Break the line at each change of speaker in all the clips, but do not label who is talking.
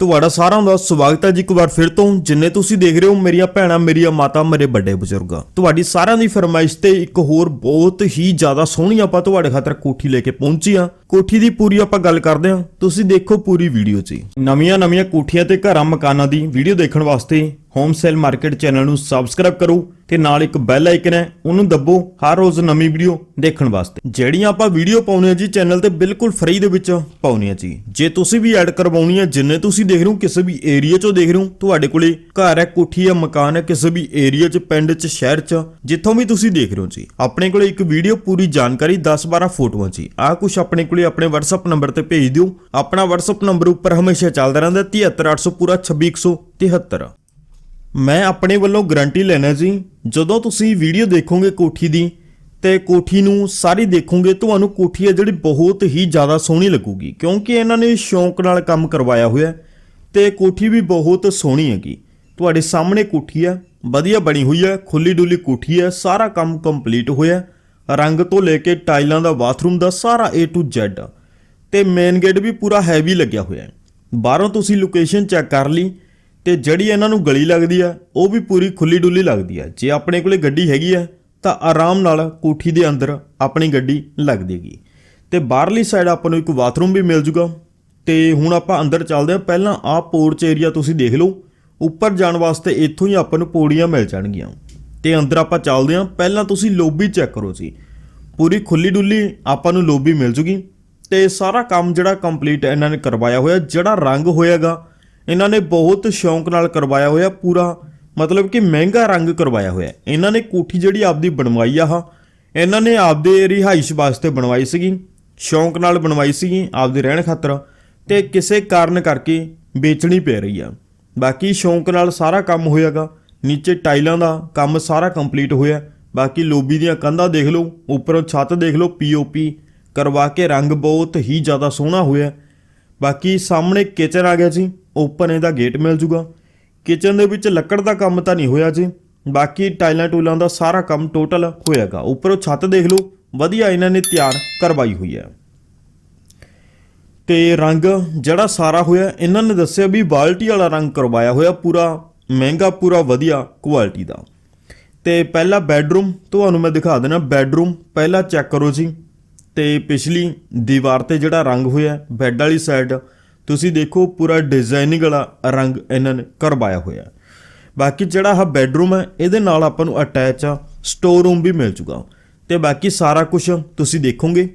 ਤੁਹਾਡਾ ਸਾਰਿਆਂ ਦਾ ਸਵਾਗਤ ਹੈ ਜੀ ਇੱਕ ਵਾਰ ਫਿਰ ਤੋਂ। ਜਿੰਨੇ ਤੁਸੀਂ ਦੇਖ ਰਹੇ ਹੋ ਮੇਰੀਆਂ ਭੈਣਾਂ, ਮੇਰੀਆਂ ਮਾਤਾ, ਮੇਰੇ ਵੱਡੇ ਬਜ਼ੁਰਗਾਂ। ਤੁਹਾਡੀ ਸਾਰਿਆਂ ਦੀ ਫਰਮਾਇਸ਼ ਤੇ ਇੱਕ ਹੋਰ ਬਹੁਤ ਹੀ ਜ਼ਿਆਦਾ ਸੋਹਣੀ ਆਪਾਂ ਤੁਹਾਡੇ ਖਾਤਰ ਕੋਠੀ ਲੈ ਕੇ ਪਹੁੰਚੀ ਆ ਕੋਠੀ ਦੀ ਪੂਰੀ ਆਪਾਂ ਗੱਲ ਕਰਦੇ ਹਾਂ। ਤੁਸੀਂ ਦੇਖੋ ਪੂਰੀ ਵੀਡੀਓ 'ਚ। ਨਵੀਆਂ ਨਵੀਆਂ ਕੋਠੀਆਂ ਤੇ ਘਰਾਂ ਮਕਾਨਾਂ ਦੀ ਵੀਡੀਓ ਦੇਖਣ ਵਾਸਤੇ ਹੋਮ ਸੇਲ ਮਾਰਕੀਟ ਚੈਨਲ ਨੂੰ ਸਬਸਕ੍ਰਾਈਬ ਕਰੋ। ਤੇ ਨਾਲ ਇੱਕ ਬੈਲ ਆਈਕਨ ਹੈ, ਉਹਨੂੰ ਦੱਬੋ ਹਰ ਰੋਜ਼ ਨਵੀਂ ਵੀਡੀਓ ਦੇਖਣ ਵਾਸਤੇ। ਜਿਹੜੀਆਂ ਆਪਾਂ ਵੀਡੀਓ ਪਾਉਨੇ ਆ ਜੀ ਚੈਨਲ ਤੇ ਬਿਲਕੁਲ ਫ੍ਰੀ ਦੇ ਵਿੱਚ ਪਾਉਨੇ ਆ ਜੀ। ਜੇ ਤੁਸੀਂ ਵੀ ਐਡ ਕਰਵਾਉਣੀ ਹੈ, ਜਿੰਨੇ ਤੁਸੀਂ ਦੇਖ ਰਹੇ ਹੋ, ਕਿਸੇ ਵੀ ਏਰੀਆ 'ਚੋਂ ਦੇਖ ਰਹੇ ਹੋ, ਤੁਹਾਡੇ ਕੋਲੇ ਘਰ ਹੈ, ਕੋਠੀ ਹੈ, ਮਕਾਨ ਹੈ, ਕਿਸੇ ਵੀ ਏਰੀਆ 'ਚ, ਪਿੰਡ 'ਚ, ਸ਼ਹਿਰ 'ਚ, ਜਿੱਥੋਂ ਵੀ ਤੁਸੀਂ ਦੇਖ ਰਹੇ ਹੋ ਜੀ। ਆਪਣੇ ਕੋਲੇ ਇੱਕ ਵੀਡੀਓ ਪੂਰੀ ਜਾਣਕਾਰੀ 10-12 ਫੋਟੋਆਂ ਜੀ। ਆਹ ਕੁਝ ਆਪਣੇ ਕੋਲੇ ਆਪਣੇ WhatsApp ਨੰਬਰ ਤੇ ਭੇਜ ਦਿਓ। ਆਪਣਾ WhatsApp ਨੰਬਰ ਉੱਪਰ ਹਮੇਸ਼ਾ ਚੱਲਦਾ ਰਹਿੰਦਾ 73800 ਪੂਰਾ 26173 ਮੈਂ ਆਪਣੇ ਵੱਲੋਂ ਗਾਰੰਟੀ ਲੈਣਾ ਜੀ ਜਦੋਂ ਤੁਸੀਂ ਵੀਡੀਓ ਦੇਖੋਗੇ ਕੋਠੀ ਦੀ, ਤੇ ਕੋਠੀ ਨੂੰ ਸਾਰੀ ਦੇਖੋਗੇ, ਤੁਹਾਨੂੰ ਕੋਠੀ ਹੈ ਜਿਹੜੀ ਬਹੁਤ ਹੀ ਜ਼ਿਆਦਾ ਸੋਹਣੀ ਲੱਗੂਗੀ। ਕਿਉਂਕਿ ਇਹਨਾਂ ਨੇ ਸ਼ੌਂਕ ਨਾਲ ਕੰਮ ਕਰਵਾਇਆ ਹੋਇਆ ਹੈ, ਤੇ ਕੋਠੀ ਵੀ ਬਹੁਤ ਸੋਹਣੀ ਹੈਗੀ। ਤੁਹਾਡੇ ਸਾਹਮਣੇ ਕੋਠੀ ਹੈ, ਵਧੀਆ ਬਣੀ ਹੋਈ ਹੈ ਖੁੱਲੀ ਡੁੱਲੀ ਕੋਠੀ ਹੈ, ਸਾਰਾ ਕੰਮ ਕੰਪਲੀਟ ਹੋਇਆ ਰੰਗ ਤੋਂ ਲੈ ਕੇ ਟਾਈਲਾਂ ਦਾ ਬਾਥਰੂਮ ਦਾ ਸਾਰਾ A to Z ਤੇ ਮੇਨ ਗੇਟ ਵੀ ਪੂਰਾ ਹੈਵੀ ਲੱਗਿਆ ਹੋਇਆ ਹੈ। ਬਾਹਰੋਂ ਤੁਸੀਂ ਲੋਕੇਸ਼ਨ ਚੈੱਕ ਕਰ ਲਈ ਤੇ ਜਿਹੜੀ ਇਹਨਾਂ ਨੂੰ ਗਲੀ ਲੱਗਦੀ ਆ, ਉਹ ਵੀ ਪੂਰੀ ਖੁੱਲੀ ਡੁੱਲੀ ਲੱਗਦੀ ਆ। ਜੇ ਆਪਣੇ ਕੋਲੇ ਗੱਡੀ ਹੈਗੀ ਆ, ਤਾਂ ਆਰਾਮ ਨਾਲ ਕੋਠੀ ਦੇ ਅੰਦਰ ਆਪਣੀ ਗੱਡੀ ਲੱਗ ਦੇਗੀ ਤੇ ਬਾਹਰਲੀ ਸਾਈਡ ਆਪਾਂ ਨੂੰ ਇੱਕ ਬਾਥਰੂਮ ਵੀ ਮਿਲ ਜੂਗਾ। ਤੇ ਹੁਣ ਆਪਾਂ ਅੰਦਰ ਚੱਲਦੇ ਆ ਪਹਿਲਾਂ ਆਹ ਪੋਰਚ ਏਰੀਆ ਤੁਸੀਂ ਦੇਖ ਲਓ। ਉੱਪਰ ਜਾਣ ਵਾਸਤੇ ਇੱਥੋਂ ਹੀ ਆਪਾਂ ਨੂੰ ਪੌੜੀਆਂ ਮਿਲ ਜਾਣਗੀਆਂ। ਤੇ ਅੰਦਰ ਆਪਾਂ ਚੱਲਦੇ ਆ ਪਹਿਲਾਂ ਤੁਸੀਂ ਲੋਬੀ ਚੈੱਕ ਕਰੋ ਜੀ। ਪੂਰੀ ਖੁੱਲੀ ਡੁੱਲੀ ਆਪਾਂ ਨੂੰ ਲੋਬੀ ਮਿਲ ਜੂਗੀ। ਤੇ ਸਾਰਾ ਕੰਮ ਜਿਹੜਾ ਕੰਪਲੀਟ ਇਹਨਾਂ ਨੇ ਕਰਵਾਇਆ ਹੋਇਆ, ਜਿਹੜਾ ਰੰਗ ਹੋਏਗਾ ਇਹਨਾਂ ਨੇ ਬਹੁਤ ਸ਼ੌਂਕ ਨਾਲ ਕਰਵਾਇਆ ਹੋਇਆ ਪੂਰਾ, ਮਤਲਬ ਕਿ ਮਹਿੰਗਾ ਰੰਗ ਕਰਵਾਇਆ ਹੋਇਆ। ਇਹਨਾਂ ਨੇ ਕੋਠੀ ਜਿਹੜੀ ਆਪਦੀ ਬਣਵਾਈ ਆ ਇਹਨਾਂ ਨੇ ਆਪਦੇ ਰਿਹਾਇਸ਼ ਵਾਸਤੇ ਬਣਵਾਈ ਸੀਗੀ, ਸ਼ੌਂਕ ਨਾਲ ਬਣਵਾਈ ਸੀਗੀ ਆਪਦੇ ਰਹਿਣ ਖਾਤਰ, ਤੇ ਕਿਸੇ ਕਾਰਨ ਕਰਕੇ ਵੇਚਣੀ ਪੈ ਰਹੀ ਆ। ਬਾਕੀ ਸ਼ੌਂਕ ਨਾਲ ਸਾਰਾ ਕੰਮ ਹੋਇਆਗਾ, ਨੀਚੇ ਟਾਈਲਾਂ ਦਾ ਕੰਮ ਸਾਰਾ ਕੰਪਲੀਟ ਹੋਇਆ। ਬਾਕੀ ਲੋਬੀ ਦੀਆਂ ਕੰਧਾਂ ਦੇਖ ਲਓ, ਉੱਪਰੋਂ ਛੱਤ ਦੇਖ ਲਓ ਪੀਓਪੀ ਕਰਵਾ ਕੇ ਰੰਗ ਬਹੁਤ ਹੀ ਜ਼ਿਆਦਾ ਸੋਹਣਾ ਹੋਇਆ। ਬਾਕੀ ਸਾਹਮਣੇ ਕਿਚਨ ਆ ਗਿਆ ਜੀ। ਓਪਨ ਇਹਦਾ ਗੇਟ ਮਿਲ ਜੂਗਾ। ਕਿਚਨ ਦੇ ਵਿੱਚ ਲੱਕੜ ਦਾ ਕੰਮ ਤਾਂ ਨਹੀਂ ਹੋਇਆ ਜੀ। ਬਾਕੀ ਟਾਈਲਾਂ ਟੂਲਾਂ ਦਾ ਸਾਰਾ ਕੰਮ ਟੋਟਲ ਹੋਇਆਗਾ। ਉੱਪਰੋਂ ਛੱਤ ਦੇਖ ਲਓ। ਵਧੀਆ ਇਹਨਾਂ ਨੇ ਤਿਆਰ ਕਰਵਾਈ ਹੋਈ ਹੈ। ਤੇ ਰੰਗ ਜਿਹੜਾ ਸਾਰਾ ਹੋਇਆ, ਇਹਨਾਂ ਨੇ ਦੱਸਿਆ ਵੀ ਬਾਲਟੀ ਵਾਲਾ ਰੰਗ ਕਰਵਾਇਆ ਹੋਇਆ ਪੂਰਾ। ਮਹਿੰਗਾ, ਪੂਰਾ ਵਧੀਆ ਕੁਆਲਿਟੀ ਦਾ। ਤੇ ਪਹਿਲਾ ਬੈੱਡਰੂਮ ਤੁਹਾਨੂੰ ਮੈਂ ਦਿਖਾ ਦੇਣਾ ਬੈੱਡਰੂਮ ਪਹਿਲਾ ਚੈੱਕ ਕਰੋ ਜੀ। ਤੇ ਪਿਛਲੀ ਦੀਵਾਰ ਤੇ ਜਿਹੜਾ ਰੰਗ ਹੋਇਆ ਬੈੱਡ ਵਾਲੀ ਸਾਈਡ ਤੁਸੀਂ ਦੇਖੋ ਪੂਰਾ ਡਿਜ਼ਾਈਨਿੰਗ ਵਾਲਾ ਰੰਗ ਇਹਨਾਂ ਨੇ ਕਰਵਾਇਆ ਹੋਇਆ ਬਾਕੀ ਜਿਹੜਾ ਆਹ ਬੈੱਡਰੂਮ ਹੈ, ਇਹਦੇ ਨਾਲ ਆਪਾਂ ਨੂੰ ਅਟੈਚ ਆ ਸਟੋਰ ਰੂਮ ਵੀ ਮਿਲ ਜੂਗਾ ਤੇ ਬਾਕੀ ਸਾਰਾ ਕੁਝ ਤੁਸੀਂ ਦੇਖੋਗੇ।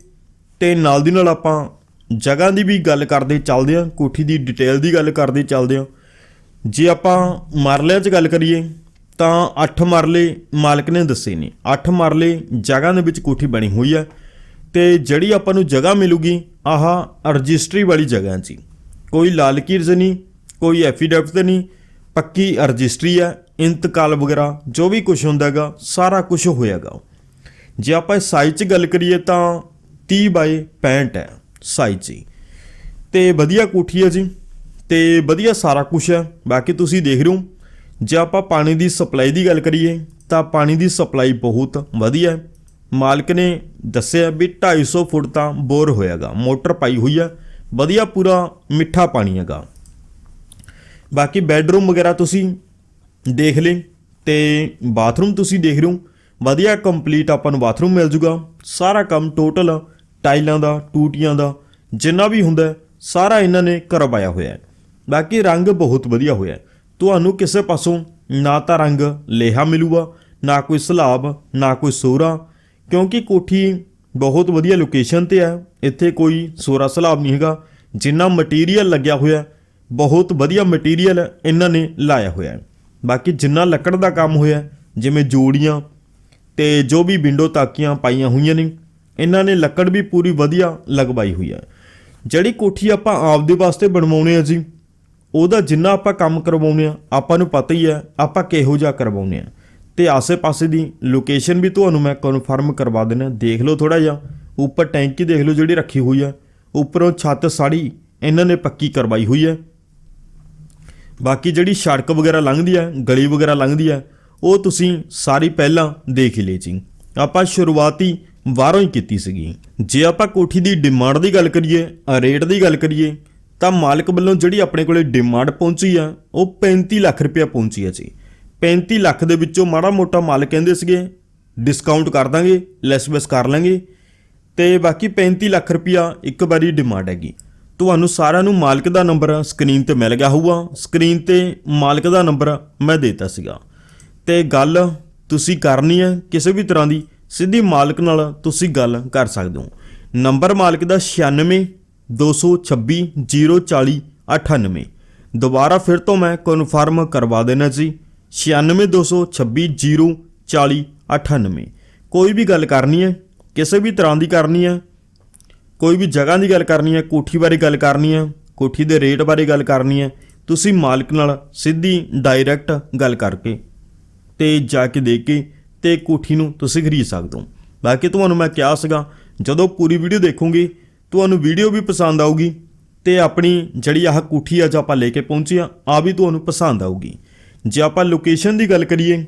ਤੇ ਨਾਲ ਦੀ ਨਾਲ ਆਪਾਂ ਜਗ੍ਹਾ ਦੀ ਵੀ ਗੱਲ ਕਰਦੇ ਚੱਲਦੇ ਹਾਂ, ਕੋਠੀ ਦੀ ਡਿਟੇਲ ਦੀ ਗੱਲ ਕਰਦੇ ਚੱਲਦੇ ਹਾਂ। ਜੇ ਆਪਾਂ ਮਰਲਿਆਂ 'ਚ ਗੱਲ ਕਰੀਏ, ਤਾਂ 8 ਮਰਲੇ ਮਾਲਕ ਨੇ ਦੱਸੇ ਨੇ। 8 ਮਰਲੇ ਜਗ੍ਹਾ ਦੇ ਵਿੱਚ ਕੋਠੀ ਬਣੀ ਹੋਈ ਹੈ। ਤੇ ਜਿਹੜੀ ਆਪਾਂ ਨੂੰ ਜਗ੍ਹਾ ਮਿਲੂਗੀ, ਆਹ ਰਜਿਸਟਰੀ ਵਾਲੀ ਜਗ੍ਹਾ ਜੀ ਕੋਈ ਲਾਲ ਕੀਰਜ਼ ਨਹੀਂ, ਕੋਈ ਐਫੀਡੈਵਿਟ ਨਹੀਂ, ਪੱਕੀ ਰਜਿਸਟਰੀ ਹੈ ਇੰਤਕਾਲ ਵਗੈਰਾ, ਜੋ ਵੀ ਕੁਝ ਹੁੰਦਾਗਾ ਸਾਰਾ ਕੁਝ ਹੋਇਆਗਾ ਜੇ ਆਪਾਂ ਸਾਈਜ਼ 'ਚ ਗੱਲ ਕਰੀਏ ਤਾਂ 30 ਬਾਈ 65 ਹੈ ਸਾਈਜ਼ ਜੀ। ਤੇ ਵਧੀਆ ਕੋਠੀ ਹੈ ਜੀ, ਤੇ ਵਧੀਆ ਸਾਰਾ ਕੁਝ ਹੈ, ਬਾਕੀ ਤੁਸੀਂ ਦੇਖ ਰਹੇ ਹੋ। ਜੇ ਆਪਾਂ ਪਾਣੀ ਦੀ ਸਪਲਾਈ ਦੀ ਗੱਲ ਕਰੀਏ, ਤਾਂ ਪਾਣੀ ਦੀ ਸਪਲਾਈ ਬਹੁਤ ਵਧੀਆ ਹੈ। ਮਾਲਕ ਨੇ ਦੱਸਿਆ ਵੀ 250 ਫੁੱਟ ਤਾਂ ਬੋਰ ਹੋਇਆਗਾ, ਮੋਟਰ ਪਾਈ ਹੋਈ ਹੈ ਵਧੀਆ ਪੂਰਾ ਮਿੱਠਾ ਪਾਣੀ ਹੈਗਾ। ਬਾਕੀ ਬੈੱਡਰੂਮ ਵਗੈਰਾ ਤੁਸੀਂ ਦੇਖ ਲਏ ਤੇ ਬਾਥਰੂਮ ਤੁਸੀਂ ਦੇਖ ਰਹੇ ਹੋ। ਵਧੀਆ ਕੰਪਲੀਟ ਆਪਾਂ ਨੂੰ ਬਾਥਰੂਮ ਮਿਲ ਜੂਗਾ। ਸਾਰਾ ਕੰਮ ਟੋਟਲ ਟਾਈਲਾਂ ਦਾ, ਟੂਟੀਆਂ ਦਾ, ਜਿੰਨਾ ਵੀ ਹੁੰਦਾ ਸਾਰਾ ਇਹਨਾਂ ਨੇ ਕਰਵਾਇਆ ਹੋਇਆ ਹੈ। ਬਾਕੀ ਰੰਗ ਬਹੁਤ ਵਧੀਆ ਹੋਇਆ ਤੁਹਾਨੂੰ ਕਿਸੇ ਪਾਸੋਂ ਨਾ ਤਾਂ ਰੰਗ ਲੇਹਾ ਮਿਲੂਗਾ, ਨਾ ਕੋਈ ਸਲਾਬ, ਨਾ ਕੋਈ ਸੋਰਾ ਕਿਉਂਕਿ ਕੋਠੀ ਬਹੁਤ ਵਧੀਆ ਲੋਕੇਸ਼ਨ ਤੇ ਹੈ। ਇੱਥੇ ਕੋਈ ਸੋਰਾ ਸਲਾਬ ਨਹੀਂ ਹੈਗਾ। ਜਿੰਨਾ ਮਟੀਰੀਅਲ ਲੱਗਿਆ ਹੋਇਆ ਬਹੁਤ ਵਧੀਆ ਮਟੀਰੀਅਲ ਇਹਨਾਂ ਨੇ ਲਾਇਆ ਹੋਇਆ ਬਾਕੀ ਜਿੰਨਾ ਲੱਕੜ ਦਾ ਕੰਮ ਹੋਇਆ ਜਿਵੇਂ ਜੋੜੀਆਂ ਤੇ ਜੋ ਵੀ ਵਿੰਡੋ ਤਾਕੀਆਂ ਪਾਈਆਂ ਹੋਈਆਂ ਨੇ, ਇਹਨਾਂ ਨੇ ਲੱਕੜ ਵੀ ਪੂਰੀ ਵਧੀਆ ਲਗਵਾਈ ਹੋਈ ਹੈ। ਜਿਹੜੀ ਕੋਠੀ ਆਪਾਂ ਆਪਦੇ ਵਾਸਤੇ ਬਣਵਾਉਣੇ ਆ ਜੀ, ਉਹਦਾ ਜਿੰਨਾ ਆਪਾਂ ਕੰਮ ਕਰਵਾਉਨੇ ਆ, ਆਪਾਂ ਨੂੰ ਪਤਾ ਹੀ ਹੈ, ਆਪਾਂ ਕਿਹੋ ਜਿਹਾ ਕਰਵਾਉਨੇ ਆ। ਤੇ ਆਸੇ-ਪਾਸੇ ਦੀ ਲੋਕੇਸ਼ਨ ਵੀ ਤੁਹਾਨੂੰ ਮੈਂ ਕਨਫਰਮ ਕਰਵਾ ਦਿੰਦਾ ਦੇਖ ਲਓ ਥੋੜਾ ਜਿਹਾ। ਉੱਪਰ ਟੈਂਕੀ ਦੇਖ ਲਓ ਜਿਹੜੀ ਰੱਖੀ ਹੋਈ ਹੈ ਉੱਪਰੋਂ ਛੱਤ ਸਾੜੀ ਇਹਨਾਂ ਨੇ ਪੱਕੀ ਕਰਵਾਈ ਹੋਈ ਹੈ ਬਾਕੀ ਜਿਹੜੀ ਸੜਕ ਵਗੈਰਾ ਲੰਘਦੀ ਹੈ ਗਲੀ ਵਗੈਰਾ ਲੰਘਦੀ ਹੈ ਉਹ ਤੁਸੀਂ ਸਾਰੀ ਪਹਿਲਾਂ ਦੇਖ ਹੀ ਲਈ ਜੀ ਆਪਾਂ ਸ਼ੁਰੂਆਤੀ ਬਾਹਰੋਂ ਹੀ ਕੀਤੀ ਸੀਗੀ। ਜੇ ਆਪਾਂ ਕੋਠੀ ਦੀ ਡਿਮਾਂਡ ਦੀ ਗੱਲ ਕਰੀਏ ਰੇਟ ਦੀ ਗੱਲ ਕਰੀਏ, ਤਾਂ ਮਾਲਕ ਵੱਲੋਂ ਜਿਹੜੀ ਆਪਣੇ ਕੋਲੇ ਡਿਮਾਂਡ ਪਹੁੰਚੀ ਆ, ਉਹ 35 ਲੱਖ ਰੁਪਇਆ ਪਹੁੰਚੀ ਆ ਜੀ। 35 ਲੱਖ ਦੇ ਵਿੱਚੋਂ ਮਾੜਾ ਮੋਟਾ ਮਾਲਕ ਕਹਿੰਦੇ ਸੀਗੇ ਡਿਸਕਾਊਂਟ ਕਰ ਦਾਂਗੇ ਲੈਸ ਬੈਸ ਕਰ ਲਾਂਗੇ। ਤੇ ਬਾਕੀ 35 ਲੱਖ ਰੁਪਇਆ ਇੱਕ ਵਾਰੀ ਡਿਮਾਂਡ ਹੈਗੀ। ਤੁਹਾਨੂੰ ਸਾਰਿਆਂ ਨੂੰ ਮਾਲਕ ਦਾ ਨੰਬਰ ਸਕਰੀਨ ਤੇ ਮਿਲ ਗਿਆ ਹੋਊਗਾ। ਸਕਰੀਨ ਤੇ ਮਾਲਕ ਦਾ ਨੰਬਰ ਮੈਂ ਦੇਤਾ ਸੀਗਾ। ਤੇ ਗੱਲ ਤੁਸੀਂ ਕਰਨੀ ਹੈ ਕਿਸੇ ਵੀ ਤਰ੍ਹਾਂ ਦੀ, ਸਿੱਧੀ ਮਾਲਕ ਨਾਲ ਤੁਸੀਂ ਗੱਲ ਕਰ ਸਕਦੇ ਹੋ। ਨੰਬਰ ਮਾਲਕ ਦਾ 96 226 040 98 ਦੁਬਾਰਾ ਫਿਰ ਤੋਂ ਮੈਂ ਕਨਫਰਮ ਕਰਵਾ ਦੇਣਾ ਜੀ। 96 226 040 98 ਕੋਈ ਵੀ ਗੱਲ ਕਰਨੀ ਹੈ, ਕਿਸੇ ਵੀ ਤਰ੍ਹਾਂ ਦੀ ਕਰਨੀ ਹੈ, ਕੋਈ ਵੀ ਜਗ੍ਹਾ ਦੀ ਗੱਲ ਕਰਨੀ ਹੈ, ਕੋਠੀ ਬਾਰੇ ਗੱਲ ਕਰਨੀ ਹੈ, ਕੋਠੀ ਦੇ ਰੇਟ ਬਾਰੇ ਗੱਲ ਕਰਨੀ ਹੈ, ਤੁਸੀਂ ਮਾਲਕ ਨਾਲ ਸਿੱਧੀ ਡਾਇਰੈਕਟ ਗੱਲ ਕਰਕੇ ਤੇ ਜਾ ਕੇ ਦੇਖ ਕੇ ਤੇ ਕੋਠੀ ਨੂੰ ਤੁਸੀਂ ਖਰੀਦ ਸਕਦੇ ਹੋ। ਬਾਕੀ ਤੁਹਾਨੂੰ ਮੈਂ ਕਿਹਾ ਸੀਗਾ, ਜਦੋਂ ਪੂਰੀ ਵੀਡੀਓ ਦੇਖੋਗੇ, ਤੁਹਾਨੂੰ ਵੀਡੀਓ ਵੀ ਪਸੰਦ ਆਊਗੀ ਤੇ ਆਪਣੀ ਜਿਹੜੀ ਆਹ ਕੋਠੀ ਅੱਜ ਆਪਾਂ ਲੈ ਕੇ ਪਹੁੰਚੇ ਆ ਆ ਵੀ ਤੁਹਾਨੂੰ ਪਸੰਦ ਆਊਗੀ। ਜੇ ਆਪਾਂ ਲੋਕੇਸ਼ਨ ਦੀ ਗੱਲ ਕਰੀਏ,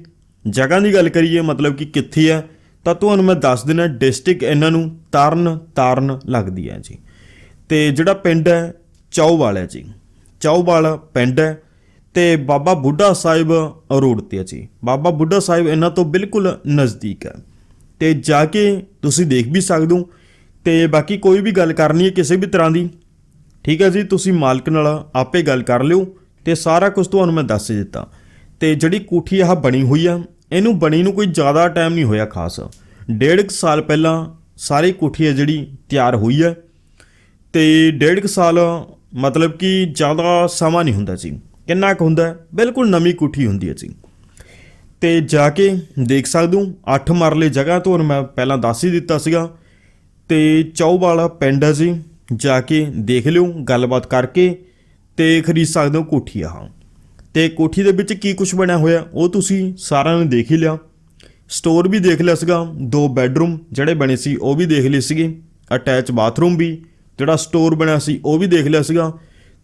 ਜਗ੍ਹਾ ਦੀ ਗੱਲ ਕਰੀਏ, ਮਤਲਬ ਕਿ ਕਿੱਥੇ ਹੈ ਤਾਂ ਤੁਹਾਨੂੰ ਮੈਂ ਦੱਸ ਦਿੰਦਾ ਡਿਸਟ੍ਰਿਕਟ ਇਹਨਾਂ ਨੂੰ ਤਰਨ ਤਾਰਨ ਲੱਗਦੀ ਹੈ ਜੀ। ਤੇ ਜਿਹੜਾ ਪਿੰਡ ਹੈ ਚੌਵਾਲ ਹੈ ਜੀ। ਚੌਵਾਲ ਪਿੰਡ ਹੈ ਤੇ ਬਾਬਾ ਬੁੱਢਾ ਸਾਹਿਬ ਰੋਡ ਤੇ ਹੈ ਜੀ। ਬਾਬਾ ਬੁੱਢਾ ਸਾਹਿਬ ਇਹਨਾਂ ਤੋਂ ਬਿਲਕੁਲ ਨਜ਼ਦੀਕ ਹੈ ਤੇ ਜਾ ਕੇ ਤੁਸੀਂ ਦੇਖ ਵੀ ਸਕਦੇ ਹੋ, ਤੇ ਬਾਕੀ ਕੋਈ ਵੀ ਗੱਲ ਕਰਨੀ ਹੈ ਕਿਸੇ ਵੀ ਤਰ੍ਹਾਂ ਦੀ, ਠੀਕ ਹੈ ਜੀ, ਤੁਸੀਂ ਮਾਲਕ ਨਾਲ ਆਪੇ ਗੱਲ ਕਰ ਲਿਓ, ਤੇ ਸਾਰਾ ਕੁਝ ਤੁਹਾਨੂੰ ਮੈਂ ਦੱਸ ਦਿੱਤਾ। ਤੇ ਜਿਹੜੀ ਕੋਠੀ ਆਹ ਬਣੀ ਹੋਈ ਆ, ਇਹਨੂੰ ਬਣੀ ਨੂੰ ਕੋਈ ਜ਼ਿਆਦਾ ਟਾਈਮ ਨਹੀਂ ਹੋਇਆ ਖਾਸ। ਡੇਢ ਕੁ ਸਾਲ ਪਹਿਲਾਂ ਸਾਰੀ ਕੋਠੀ ਹੈ ਜਿਹੜੀ ਤਿਆਰ ਹੋਈ ਹੈ ਤੇ ਡੇਢ ਕੁ ਸਾਲ ਮਤਲਬ ਕਿ ਜ਼ਿਆਦਾ ਸਮਾਂ ਨਹੀਂ ਹੁੰਦਾ ਜੀ ਕਿੰਨਾ ਕੁ ਹੁੰਦਾ? ਬਿਲਕੁਲ ਨਵੀਂ ਕੋਠੀ ਹੁੰਦੀ ਹੈ ਜੀ। ਤੇ ਜਾ ਕੇ ਦੇਖ ਸਕਦੇ ਹੋ 8 ਮਰਲੇ ਜਗ੍ਹਾ ਤੁਹਾਨੂੰ ਮੈਂ ਪਹਿਲਾਂ ਦੱਸ ਹੀ ਦਿੱਤਾ ਸੀਗਾ। ਤੇ ਚੌਵਾਲਾ ਪਿੰਡ ਹੈ ਜੀ, ਜਾ ਕੇ ਦੇਖ ਲਿਓ, ਗੱਲਬਾਤ ਕਰਕੇ ਤੇ ਖਰੀਦ ਸਕਦੇ ਹੋ ਕੋਠੀ ਆਹ ਤੇ ਕੋਠੀ ਦੇ ਵਿੱਚ ਕੀ ਕੁਝ ਬਣਿਆ ਹੋਇਆ, ਉਹ ਤੁਸੀਂ ਸਾਰਿਆਂ ਨੇ ਦੇਖ ਹੀ ਲਿਆ। ਸਟੋਰ ਵੀ ਦੇਖ ਲਿਆ ਸੀਗਾ, ਦੋ ਬੈੱਡਰੂਮ ਜਿਹੜੇ ਬਣੇ ਸੀ, ਉਹ ਵੀ ਦੇਖ ਲਏ ਸੀਗੇ। ਅਟੈਚ ਬਾਥਰੂਮ ਵੀ, ਜਿਹੜਾ ਸਟੋਰ ਬਣਿਆ ਸੀ, ਉਹ ਵੀ ਦੇਖ ਲਿਆ ਸੀਗਾ।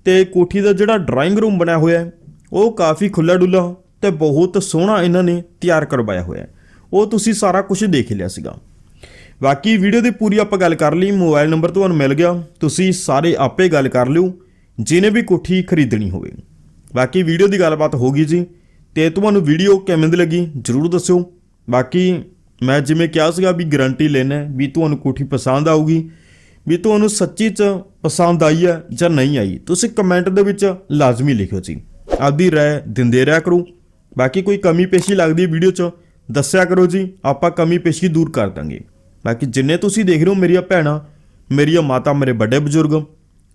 ਤੇ ਕੋਠੀ ਦਾ ਜਿਹੜਾ ਡਰਾਇੰਗ ਰੂਮ ਬਣਿਆ ਹੋਇਆ ਉਹ ਕਾਫੀ ਖੁੱਲਾ ਡੁੱਲਾ ਤੇ ਬਹੁਤ ਸੋਹਣਾ ਇਹਨਾਂ ਨੇ ਤਿਆਰ ਕਰਵਾਇਆ ਹੋਇਆ ਉਹ ਤੁਸੀਂ ਸਾਰਾ ਕੁਝ ਦੇਖ ਲਿਆ ਸੀਗਾ। ਬਾਕੀ ਵੀਡੀਓ ਦੀ ਪੂਰੀ ਆਪਾਂ ਗੱਲ ਕਰ ਲਈ ਮੋਬਾਈਲ ਨੰਬਰ ਤੁਹਾਨੂੰ ਮਿਲ ਗਿਆ। ਤੁਸੀਂ ਸਾਰੇ ਆਪੇ ਗੱਲ ਕਰ ਲਿਓ, ਜਿਹਨੇ ਵੀ ਕੋਠੀ ਖਰੀਦਣੀ ਹੋਵੇ। ਬਾਕੀ ਵੀਡੀਓ ਦੀ ਗੱਲਬਾਤ ਹੋ ਗਈ ਜੀ। ਤੇ ਤੁਹਾਨੂੰ ਵੀਡੀਓ ਕਿਵੇਂ ਦੀ ਲੱਗੀ ਜਰੂਰ ਦੱਸਿਓ। ਬਾਕੀ ਮੈਂ ਜਿਵੇਂ ਕਿਹਾ ਸੀਗਾ ਵੀ ਗਾਰੰਟੀ ਲੈਣਾ ਵੀ ਤੁਹਾਨੂੰ ਕੋਠੀ ਪਸੰਦ ਆਊਗੀ। ਵੀ ਤੁਹਾਨੂੰ ਸੱਚੀ ਚ ਪਸੰਦ ਆਈ ਹੈ ਜਾਂ ਨਹੀਂ ਆਈ, ਤੁਸੀਂ ਕਮੈਂਟ ਦੇ ਵਿੱਚ ਲਾਜ਼ਮੀ ਲਿਖਿਓ ਜੀ। ਆਪਦੀ ਰਾਏ ਦਿੰਦੇ ਰਿਹਾ ਕਰੋ। ਬਾਕੀ ਕੋਈ ਕਮੀ ਪੇਸ਼ੀ ਲੱਗਦੀ ਵੀਡੀਓ 'ਚ, ਦੱਸਿਆ ਕਰੋ ਜੀ, ਆਪਾਂ ਕਮੀ ਪੇਸ਼ੀ ਦੂਰ ਕਰ ਦਾਂਗੇ। ਬਾਕੀ ਜਿੰਨੇ ਤੁਸੀਂ ਦੇਖ ਰਹੇ ਹੋ ਮੇਰੀਆਂ ਭੈਣਾਂ, ਮੇਰੀਆਂ ਮਾਤਾ, ਮੇਰੇ ਵੱਡੇ ਬਜ਼ੁਰਗ,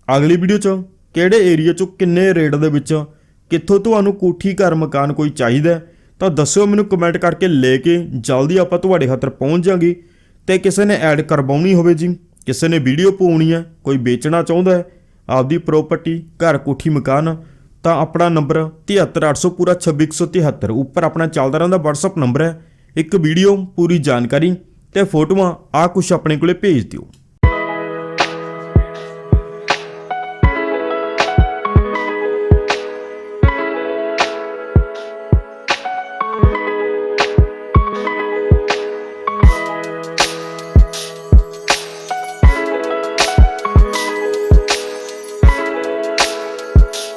ਅਗਲੀ ਵੀਡੀਓ 'ਚ ਕਿਹੜੇ ਏਰੀਆ 'ਚੋਂ, ਕਿੰਨੇ ਰੇਟ ਦੇ ਵਿੱਚ ਕਿੱਥੋਂ ਤੁਹਾਨੂੰ ਕੋਠੀ, ਘਰ, ਮਕਾਨ ਕੋਈ ਚਾਹੀਦਾ ਤਾਂ ਦੱਸਿਓ ਮੈਨੂੰ ਕਮੈਂਟ ਕਰਕੇ ਲੈ ਕੇ ਜਲਦੀ ਆਪਾਂ ਤੁਹਾਡੇ ਹੱਥ ਪਹੁੰਚ ਜਾਾਂਗੇ। ਤੇ ਕਿਸੇ ਨੇ ਐਡ ਕਰਵਾਉਣੀ ਹੋਵੇ ਜੀ, ਕਿਸੇ ਨੇ ਵੀਡੀਓ ਪਾਉਣੀ ਹੈ, ਕੋਈ ਵੇਚਣਾ ਚਾਹੁੰਦਾ ਹੈ, ਆਪਦੀ ਪ੍ਰਾਪਰਟੀ ਘਰ, ਕੋਠੀ, ਮਕਾਨ, ਤਾਂ ਆਪਣਾ ਨੰਬਰ 73800 ਪੂਰਾ 26173 ਉੱਪਰ ਆਪਣਾ ਚੱਲਦਾ ਰਹਿੰਦਾ WhatsApp ਨੰਬਰ ਹੈ। ਇੱਕ ਵੀਡੀਓ, ਪੂਰੀ ਜਾਣਕਾਰੀ ਤੇ ਫੋਟੋਆਂ ਆ ਕੁਝ ਆਪਣੇ ਕੋਲੇ ਭੇਜ ਦਿਓ।